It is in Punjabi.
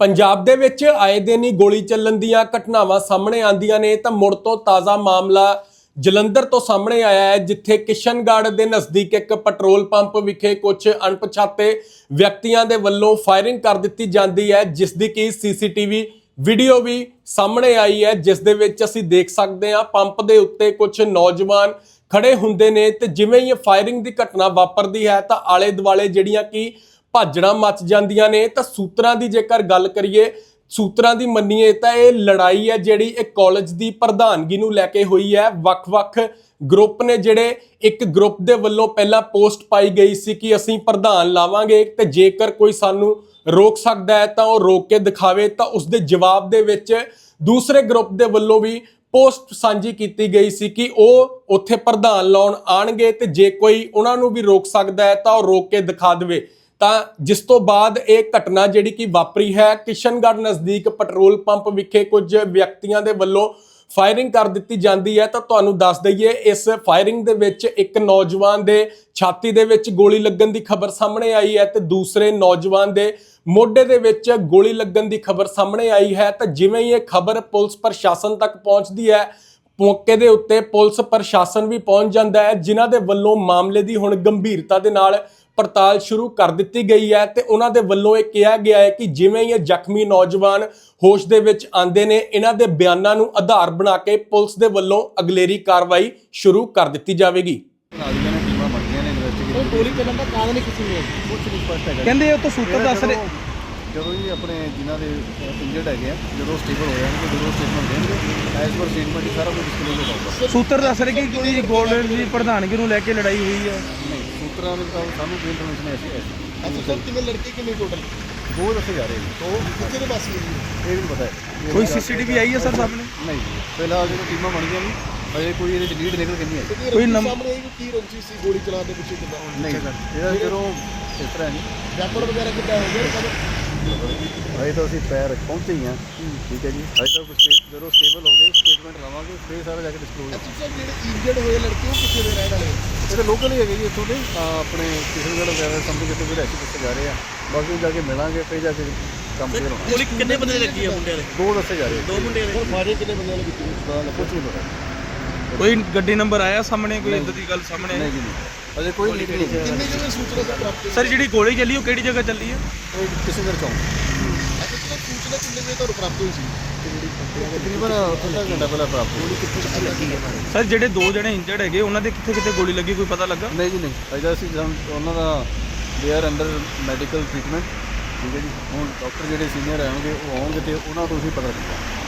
ਪੰਜਾਬ ਦੇ ਵਿੱਚ ਆਏ ਦਿਨ ਹੀ ਗੋਲੀ ਚੱਲਣ ਦੀਆਂ ਘਟਨਾਵਾਂ ਸਾਹਮਣੇ ਆਉਂਦੀਆਂ ਨੇ, ਤਾਂ ਮੁੜ ਤੋਂ ਤਾਜ਼ਾ ਮਾਮਲਾ ਜਲੰਧਰ ਤੋਂ ਸਾਹਮਣੇ ਆਇਆ ਹੈ, ਜਿੱਥੇ ਕਿਸ਼ਨਗੜ੍ਹ ਦੇ ਨਜ਼ਦੀਕ ਇੱਕ ਪੈਟਰੋਲ ਪੰਪ ਵਿਖੇ ਕੁਝ ਅਣਪਛਾਤੇ ਵਿਅਕਤੀਆਂ ਦੇ ਵੱਲੋਂ ਫਾਇਰਿੰਗ ਕਰ ਦਿੱਤੀ ਜਾਂਦੀ ਹੈ ਜਿਸ ਦੀ ਕਿ ਸੀਸੀਟੀਵੀ ਵੀਡੀਓ ਵੀ ਸਾਹਮਣੇ ਆਈ ਹੈ, ਜਿਸ ਦੇ ਵਿੱਚ ਅਸੀਂ ਦੇਖ ਸਕਦੇ ਹਾਂ, ਪੰਪ ਦੇ ਉੱਤੇ ਕੁਝ ਨੌਜਵਾਨ ਖੜੇ ਹੁੰਦੇ ਨੇ, ਤੇ ਜਿਵੇਂ ਹੀ ਫਾਇਰਿੰਗ ਦੀ ਘਟਨਾ ਵਾਪਰਦੀ ਹੈ, ਤਾਂ ਆਲੇ ਦੁਆਲੇ ਜਿਹੜੀਆਂ ਕਿ ਭਾਜੜਾਂ ਮੱਚ ਜਾਂਦੀਆਂ ਨੇ, ਤਾਂ ਸੂਤਰਾਂ ਦੀ ਜੇਕਰ ਗੱਲ ਕਰੀਏ, ਸੂਤਰਾਂ ਦੀ ਮੰਨੀਏ ਤਾਂ ਇਹ ਲੜਾਈ ਹੈ ਜਿਹੜੀ ਇਹ ਕਾਲਜ ਦੀ ਪ੍ਰਧਾਨਗੀ ਨੂੰ ਲੈ ਕੇ ਹੋਈ ਹੈ। ਵੱਖ-ਵੱਖ ਗਰੁੱਪ ਨੇ ਜਿਹੜੇ ਇੱਕ ਗਰੁੱਪ ਦੇ ਵੱਲੋਂ ਪਹਿਲਾਂ ਪੋਸਟ ਪਾਈ ਗਈ ਸੀ ਕਿ ਅਸੀਂ ਪ੍ਰਧਾਨ ਲਾਵਾਂਗੇ, ਤੇ ਜੇਕਰ ਕੋਈ ਸਾਨੂੰ ਰੋਕ ਸਕਦਾ ਹੈ ਤਾਂ ਉਹ ਰੋਕ ਕੇ ਦਿਖਾਵੇ, ਤਾਂ ਉਸ ਦੇ ਜਵਾਬ ਦੇ ਵਿੱਚ ਦੂਸਰੇ ਗਰੁੱਪ ਦੇ ਵੱਲੋਂ ਵੀ ਪੋਸਟ ਸਾਂਝੀ ਕੀਤੀ ਗਈ ਸੀ ਕਿ ਉਹ ਉੱਥੇ ਪ੍ਰਧਾਨ ਲਾਉਣ ਆਣਗੇ, ਤੇ ਜੇ ਕੋਈ ਉਹਨਾਂ ਨੂੰ ਵੀ ਰੋਕ ਸਕਦਾ ਹੈ ਤਾਂ ਉਹ ਰੋਕ ਕੇ ਦਿਖਾ ਦੇਵੇ। ਤਾਂ ਜਿਸ ਤੋਂ ਬਾਅਦ ਇਹ ਘਟਨਾ ਜਿਹੜੀ ਕਿ ਵਾਪਰੀ ਹੈ, ਕਿਸ਼ਨਗੜ੍ਹ ਨਜ਼ਦੀਕ ਪੈਟਰੋਲ ਪੰਪ ਵਿਖੇ ਕੁਝ ਵਿਅਕਤੀਆਂ ਦੇ ਵੱਲੋਂ ਫਾਇਰਿੰਗ ਕਰ ਦਿੱਤੀ ਜਾਂਦੀ ਹੈ, ਤਾਂ ਤੁਹਾਨੂੰ ਦੱਸ ਦਈਏ, ਇਸ ਫਾਇਰਿੰਗ ਦੇ ਵਿੱਚ ਇੱਕ ਨੌਜਵਾਨ ਦੇ ਛਾਤੀ ਦੇ ਵਿੱਚ ਗੋਲੀ ਲੱਗਣ ਦੀ ਖਬਰ ਸਾਹਮਣੇ ਆਈ ਹੈ ਤੇ ਦੂਸਰੇ ਨੌਜਵਾਨ ਦੇ ਮੋਢੇ ਦੇ ਵਿੱਚ ਗੋਲੀ ਲੱਗਣ ਦੀ ਖਬਰ ਸਾਹਮਣੇ ਆਈ ਹੈ। ਤਾਂ ਜਿਵੇਂ ਹੀ ਇਹ ਖਬਰ ਪੁਲਿਸ ਪ੍ਰਸ਼ਾਸਨ ਤੱਕ ਪਹੁੰਚਦੀ ਹੈ, ਮੌਕੇ ਦੇ ਉੱਤੇ ਪੁਲਿਸ ਪ੍ਰਸ਼ਾਸਨ ਵੀ ਪਹੁੰਚ ਜਾਂਦਾ ਹੈ, ਜਿਨ੍ਹਾਂ ਦੇ ਵੱਲੋਂ ਮਾਮਲੇ ਦੀ ਹੁਣ ਗੰਭੀਰਤਾ ਦੇ ਨਾਲ ਪੜਤਾਲ ਸ਼ੁਰੂ ਕਰ ਦਿੱਤੀ ਗਈ ਹੈ ਤੇ ਉਹਨਾਂ ਦੇ ਵੱਲੋਂ ਇਹ ਕਿਹਾ ਗਿਆ ਹੈ ਕਿ ਜਿਵੇਂ ਹੀ ਇਹ ਜ਼ਖਮੀ ਨੌਜਵਾਨ ਹੋਸ਼ ਦੇ ਵਿੱਚ ਆਂਦੇ ਨੇ ਇਹਨਾਂ ਦੇ ਬਿਆਨਾਂ ਨੂੰ ਆਧਾਰ ਬਣਾ ਕੇ ਪੁਲਿਸ ਦੇ ਵੱਲੋਂ ਅਗਲੇਰੀ ਕਾਰਵਾਈ ਸ਼ੁਰੂ ਕਰ ਦਿੱਤੀ ਜਾਵੇਗੀ। ਨਾਲ ਦੀਆਂ ਨੇ ਟੀਮਾਂ ਬਣਦੀਆਂ ਨੇ ਇਨਵੈਸਟੀਗੇਸ਼ਨ ਗੋਲੀ ਚੱਲਣ ਦਾ ਕਾਰਨ ਹੀ ਕਿਸੇ ਨੂੰ ਕੁਝ ਨਹੀਂ ਸਪਸ਼ਟ ਹੈਗਾ ਕਹਿੰਦੇ ਉਹ ਤਾਂ ਸੂਤਰ ਦੱਸ ਰਹੇ। ਜਦੋਂ- ਜਦੋਂ ਜੀ ਆਪਣੇ ਜਿਨ੍ਹਾਂ ਦੇ ਇੰਜਰਡ ਹੈਗੇ ਆ ਜਦੋਂ ਸਟੇਬਲ ਹੋ ਜਾਣਗੇ ਜਦੋਂ ਸਟੇਟਮੈਂਟ ਦੇਣਗੇ ਐਸ ਪਰ ਸਟੇਟਮੈਂਟ ਹੀ ਸਾਰਾ ਕੁਝ ਡਿਸਕਲੋਜ਼ ਹੋਊਗਾ ਸੂਤਰ ਦੱਸ ਰਹੇ ਕਿ ਕੋਈ ਗੋਲਡ ਦੀ ਪ੍ਰਧਾਨਗੀ ਨੂੰ ਲੈ ਕੇ ਲੜਾਈ ਹੋਈ ਹੈ। ਸੂਤਰਾਂ ਦੇ ਤਾਂ ਸਾਨੂੰ ਕੋਈ ਇਨਫੋਰਮੇਸ਼ਨ ਐਸੀ ਐਸੀ ਅੱਛਾ ਸਰ ਕਿੰਨੇ ਲੜਕੇ ਕਿੰਨੇ ਟੋਟਲ ਦੋ ਦੱਸੇ ਜਾ ਰਹੇ ਜੀ। ਦੋ ਕਿੱਥੇ ਦੇ ਵਾਸੀ ਹੈ ਜੀ? ਇਹ ਵੀ ਨਹੀਂ ਪਤਾ ਹੈ। ਕੋਈ ਸੀਸੀਟੀਵੀ ਆਈ ਹੈ ਸਰ ਸਾਹਮਣੇ? ਨਹੀਂ ਫਿਲਹਾਲ ਜਦੋਂ ਟੀਮਾਂ ਬਣੀਆਂ ਨਹੀਂ ਅਜੇ ਕੋਈ ਇਹਦੇ ਚ ਲੀਡ ਨਿਕਲ ਕੇ ਨਹੀਂ ਆਈ। ਕੋਈ ਸਾਹਮਣੇ ਵੀ ਕੀ ਰੰਜੀ ਸੀ ਗੋਲੀ ਚਲਾਉਣ ਦੇ ਪਿੱਛੇ ਕਿੱਦਾਂ ਨਹੀਂ ਇਹਦਾ ਜਦੋਂ ਇਸ ਤਰ੍ਹਾਂ ਨਹੀਂ ਰੈਕੋਰਡ ਵਗੈਰਾ ਕਿੱਦਾਂ ਹੋ ਗਿਆ? ਸਰ ਅਜੇ ਤਾਂ ਅਸੀਂ ਪੈਰ ਪਹੁੰਚੇ ਹੀ ਹਾਂ। ਠੀਕ ਹੈ ਜੀ। ਅਜੇ ਤਾਂ ਕੁਝ ਜਦੋਂ ਸਟੇਬਲ ਹੋ ਗਏ ਸਟੇਟਮੈਂਟ ਲਵਾਂਗੇ ਫਿਰ ਸਾਰਾ ਜਾ ਕੇ ਡਿਸਕਲੋਜ਼ ਅੱਛਾ ਜਿਹੜੇ ਇੰਜਰਡ ਹੋਏ ਲੜਕੇ ਉਹ ਕਿੱਥੇ ਦੇ ਰਹਿਣ ਵਾਲੇ? ਆ? ਇਹ ਤਾਂ ਲੋਕਲ ਹੀ ਹੈਗੇ ਜੀ ਇੱਥੋਂ ਦੇ ਤਾਂ ਆਪਣੇ ਕਿਸ਼ਨਗੜ੍ਹ ਵਗੈਰਾ ਸੰਭੀ ਕਿਤੇ ਵੀ ਰਹਿ ਜਾ ਰਹੇ ਆ ਬਾਕੀ ਜਾ ਕੇ ਮਿਲਾਂਗੇ ਫਿਰ ਜਾ ਕੇ ਕੰਮ ਕਲੀਅਰ ਹੋਣਾ। ਗੋਲੀ ਕਿੰਨੇ ਬੰਦੇ ਦੀ ਲੱਗੀ ਆ ਮੁੰਡਿਆਂ ਦੇ? ਦੋ ਦੱਸੇ ਜਾ ਰਹੇ ਦੋ ਮੁੰਡੇ ਸਰ ਫਾਇਰਿੰਗ ਕਿੰਨੇ ਬੰਦਿਆਂ ਨੇ ਕੀਤੀ ਪਤਾ। ਲੱਗਾ ਕੁਝ ਨਹੀਂ ਪਤਾ। ਕੋਈ ਗੱਡੀ ਨੰਬਰ ਆਇਆ ਸਾਹਮਣੇ ਕੋਈ ਇਦਾਂ ਦੀ ਗੱਲ ਸਾਹਮਣੇ? ਨਹੀਂ? ਜੀ ਨਹੀਂ। ਅਜੇ ਕੋਈ ਲੀਡ ਨਹੀਂ ਹੈ ਕਿੰਨੇ ਜਿਹੜੇ ਸੂਚਨਾ ਸਰ? ਸਰ ਜਿਹੜੀ ਗੋਲੀ ਚੱਲੀ ਉਹ ਕਿਹੜੀ ਜਗ੍ਹਾ ਚੱਲੀ ਹੈ ਇਹ ਕਿਸ਼ਨਗੜ੍ਹ ਚੌਂਕ। ਸਰ ਸੂਚਨਾ ਕਿੰਨੇ ਵਜੇ ਤੁਹਾਨੂੰ ਪ੍ਰਾਪਤ ਹੋਈ ਸੀ? ਤਕਰੀਬਨ ਅੱਧਾ ਘੰਟਾ ਪਹਿਲਾਂ ਪ੍ਰਾਪਤ ਹੋਈ। ਕਿੱਥੇ ਲੱਗੀ ਹੈ ਸਰ ਜਿਹੜੇ ਦੋ ਜਣੇ ਇੰਜਰਡ ਹੈਗੇ ਉਹਨਾਂ ਦੇ ਕਿੱਥੇ ਕਿੱਥੇ ਗੋਲੀ ਲੱਗੀ ਕੋਈ ਪਤਾ ਲੱਗਾ? ਨਹੀਂ ਜੀ ਨਹੀਂ। ਅਜੇ ਅਸੀਂ ਸਾਨੂੰ ਉਹਨਾਂ ਦਾ they are under medical treatment ਠੀਕ ਹੈ ਜੀ। ਹੁਣ ਡਾਕਟਰ ਜਿਹੜੇ ਸੀਨੀਅਰ ਆਉਣਗੇ ਉਹ ਆਉਣਗੇ ਤੇ ਉਹਨਾਂ ਤੋਂ ਹੀ ਪਤਾ ਲੱਗੇਗਾ।